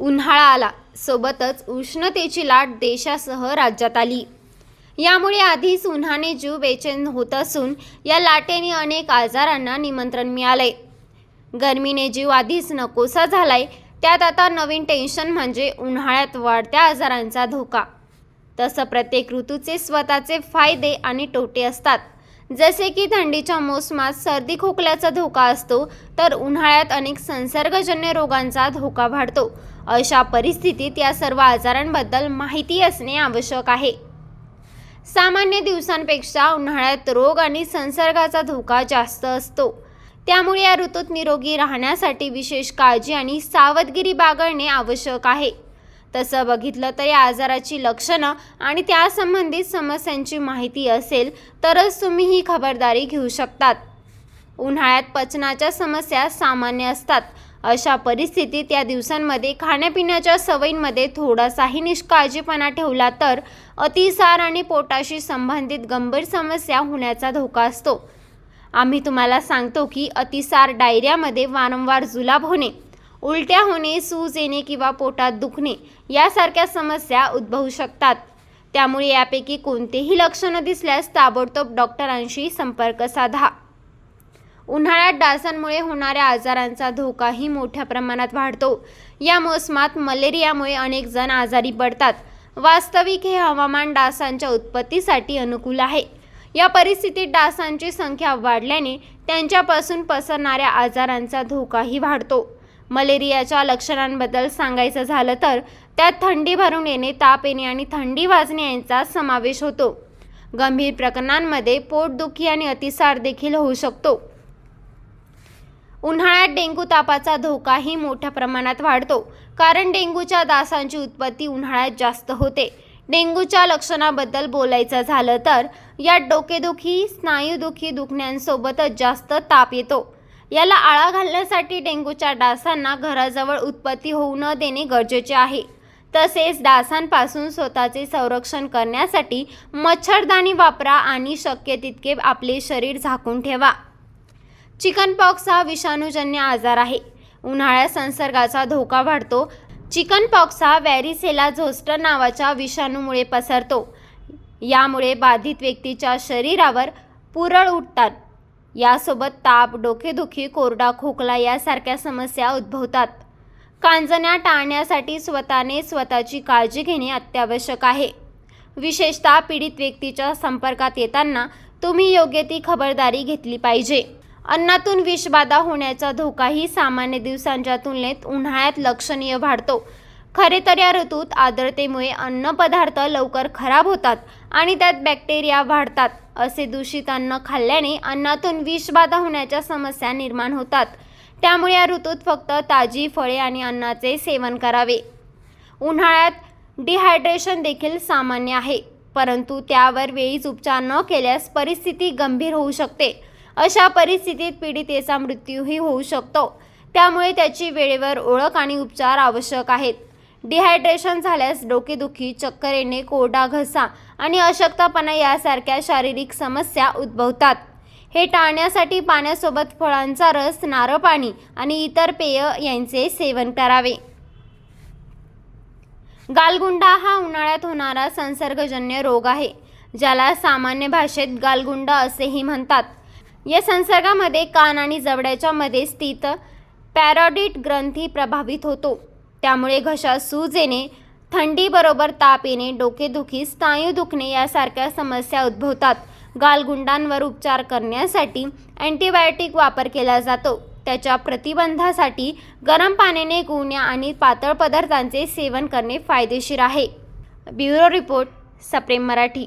उन्हाळा आला. सोबतच उष्णतेची लाट देशासह राज्यात आली. यामुळे आधीच उन्हाने जीव बेचैन होत असून या लाटेने अनेक आजारांना निमंत्रण मिळालंय गरमीने जीव आधीच नकोसा झालाय. त्यात आता नवीन टेन्शन म्हणजे उन्हाळ्यात वाढत्या आजारांचा धोका. तसं प्रत्येक ऋतूचे स्वतःचे फायदे आणि तोटे असतात. जसे की थंडीच्या मोसमात सर्दी खोकल्याचा धोका असतो तर उन्हाळ्यात अनेक संसर्गजन्य रोगांचा धोका वाढतो. अशा परिस्थितीत या सर्व आजारांबद्दल माहिती असणे आवश्यक आहे. सामान्य दिवसांपेक्षा उन्हाळ्यात रोग आणि संसर्गाचा धोका जास्त असतो. त्यामुळे या ऋतूत निरोगी राहण्यासाठी विशेष काळजी आणि सावधगिरी बाळगणे आवश्यक आहे. तसं बघितलं तर या आजाराची लक्षणं आणि त्यासंबंधित समस्यांची माहिती असेल तरच तुम्ही ही खबरदारी घेऊ शकतात. उन्हाळ्यात पचनाच्या समस्या सामान्य असतात. अशा परिस्थितीत या दिवसांमध्ये खाण्यापिण्याच्या सवयींमध्ये थोडासाही निष्काळजीपणा ठेवला तर अतिसार आणि पोटाशी संबंधित गंभीर समस्या होण्याचा धोका असतो. आम्ही तुम्हाला सांगतो की अतिसार डायरियामध्ये वारंवार जुलाब होणे उलट्या होणे सूज येणे किंवा पोटात दुखणे यासारख्या समस्या उद्भवू शकतात. त्यामुळे यापैकी कोणतेही लक्षणं दिसल्यास ताबडतोब डॉक्टरांशी संपर्क साधा. उन्हाळ्यात डासांमुळे होणाऱ्या आजारांचा धोकाही मोठ्या प्रमाणात वाढतो. या मोसमात मलेरियामुळे अनेक जण आजारी पडतात. वास्तविक हे हवामान डासांच्या उत्पत्तीसाठी अनुकूल आहे. या परिस्थितीत डासांची संख्या वाढल्याने त्यांच्यापासून पसरणाऱ्या आजारांचा धोकाही वाढतो. मलेरियाच्या लक्षणांबद्दल सांगायचं झालं तर त्यात थंडी भरून येणे ताप येणे आणि थंडी वाजणे यांचा समावेश होतो. गंभीर प्रकरणांमध्ये पोटदुखी आणि अतिसार देखील होऊ शकतो. उन्हाळ्यात डेंग्यू तापाचा धोकाही मोठ्या प्रमाणात वाढतो. कारण डेंग्यूच्या डासांची उत्पत्ती उन्हाळ्यात जास्त होते. डेंग्यूच्या लक्षणाबद्दल बोलायचं झालं तर यात डोकेदुखी स्नायूदुखी दुखण्यांसोबतच जास्त ताप येतो. याला आळा घालण्यासाठी डेंग्यूच्या डासांना घराजवळ उत्पत्ती होऊ न देणे गरजेचे आहे. तसेच डासांपासून स्वतःचे संरक्षण करण्यासाठी मच्छरदाणी वापरा आणि शक्य तितके आपले शरीर झाकून ठेवा. चिकनपॉक्स हा विषाणूजन्य आजार आहे. उन्हाळ्यात संसर्गाचा धोका वाढतो. चिकनपॉक्स हा व्हॅरिसेला झोस्टर नावाच्या विषाणूमुळे पसरतो. यामुळे बाधित व्यक्तीच्या शरीरावर पुरळ उठतात. यासोबत ताप डोकेदुखी कोरडा खोकला यासारख्या समस्या उद्भवतात. कांजण्या टाळण्यासाठी स्वतःने स्वतःची काळजी घेणे अत्यावश्यक आहे. विशेषतः पीडित व्यक्तीच्या संपर्कात येताना तुम्ही योग्य ती खबरदारी घेतली पाहिजे. अन्नातून विषबाधा होण्याचा धोकाही सामान्य दिवसांच्या तुलनेत उन्हाळ्यात लक्षणीय वाढतो. खरे तर या ऋतूत आर्द्रतेमुळे अन्नपदार्थ लवकर खराब होतात आणि त्यात बॅक्टेरिया वाढतात. असे दूषित अन्न खाल्ल्याने अन्नातून विषबाधा होण्याच्या समस्या निर्माण होतात. त्यामुळे या ऋतूत फक्त ताजी फळे आणि अन्नाचे सेवन करावे. उन्हाळ्यात डिहायड्रेशन देखील सामान्य आहे परंतु त्यावर वेळीच उपचार न केल्यास परिस्थिती गंभीर होऊ शकते. अशा परिस्थितीत पीडितेचा मृत्यूही होऊ शकतो. त्यामुळे त्याची वेळेवर ओळख आणि उपचार आवश्यक आहेत. डिहायड्रेशन झाल्यास डोकेदुखी चक्कर येणे कोरडा घसा आणि अशक्तपणा यासारख्या शारीरिक समस्या उद्भवतात. हे टाळण्यासाठी पाण्यासोबत फळांचा रस नारळ पाणी आणि इतर पेय यांचे सेवन करावे. गालगुंडा हा उन्हाळ्यात होणारा संसर्गजन्य रोग आहे ज्याला सामान्य भाषेत गालगुंडा असेही म्हणतात. या संसर्गामध्ये कान आणि जबड्याच्या मध्ये स्थित पॅरोडिट ग्रंथी प्रभावित होतो. त्यामुळे घशात सूज येणे थंडीबरोबर ताप येणे डोकेदुखी स्नायू दुखणे यासारख्या समस्या उद्भवतात. गालगुंडांवर उपचार करण्यासाठी अँटीबायोटिक वापर केला जातो. त्याच्या प्रतिबंधासाठी गरम पाण्याने गुळण्या आणि पातळ पदार्थांचे सेवन करणे फायदेशीर आहे. ब्युरो रिपोर्ट सप्रेम मराठी.